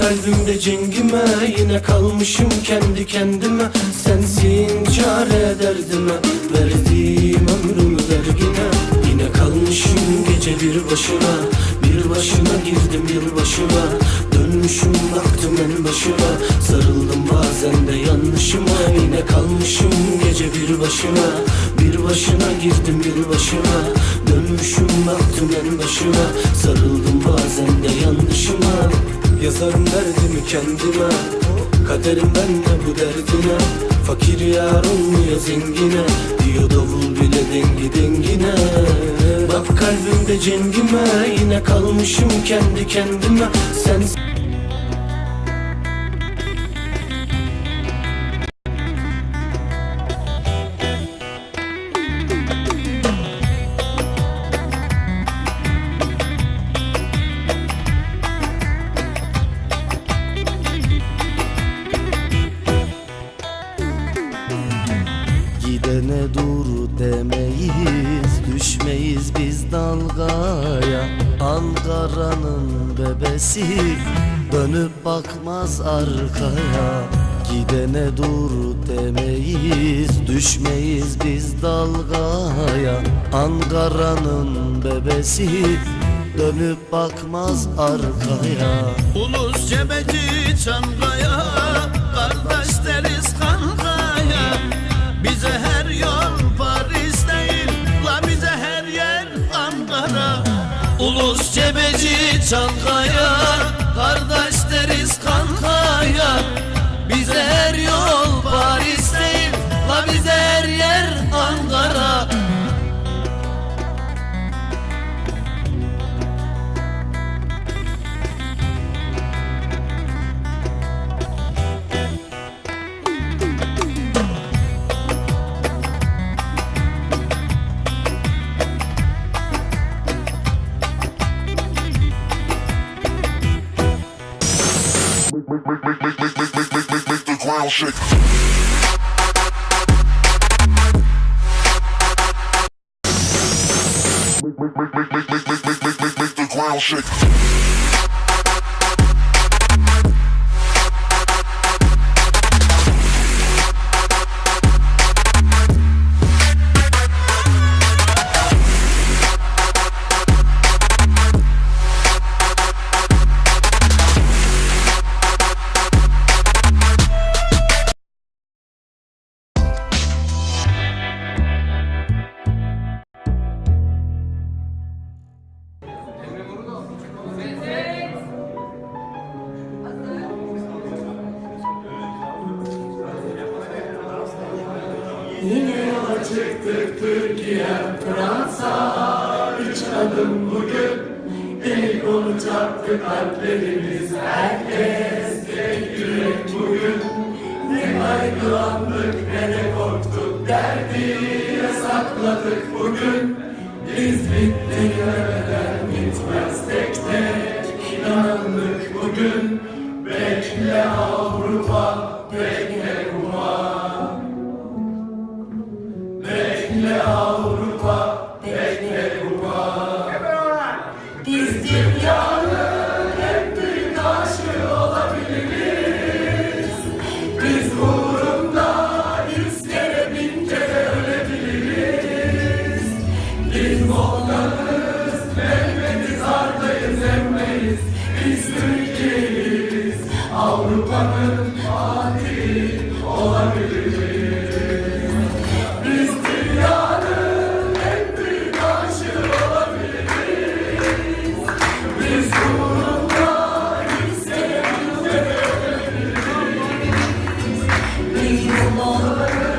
kalbimde cengime Yine kalmışım kendi kendime. Sensin çare derdime Verdiğim ömrümü vergine Yine kalmışım gece bir başına Bir başına girdim yılbaşına. Dönmüşüm baktım en başına Sarıldım bazen de yanlışıma. Yine kalmışım gece bir başına Bir başına girdim yılbaşına. Dönmüşüm baktım en başına Sarıldım bazen de yanlışıma Yazarım derdimi kendime. Kaderim benle bu derdine. Fakir yar olmuyor zengine? Diyor davul bile dengi dengine. Bak kalbimde cengime. Yine kalmışım kendi kendime. Sen Gidene dur demeyiz Düşmeyiz biz dalgaya. Ankara'nın bebesi Dönüp bakmaz arkaya. Gidene dur demeyiz Düşmeyiz biz dalgaya. Ankara'nın bebesi Dönüp bakmaz arkaya 上海呀 make, make, make, make, make, make, make, make, the ground shake. Make, make, make, make, make, make, make, make, make, make the ground shake. Yine yola çıktık Türkiye, Fransa. Üç adım bugün. İlk olacaktı kalplerimiz. Herkes tek yürek bugün. Ne kaygılandık ne de korktuk. Derdi yasakladık bugün. Biz bittik demeden gitmez tek tek inandık bugün 一건 무?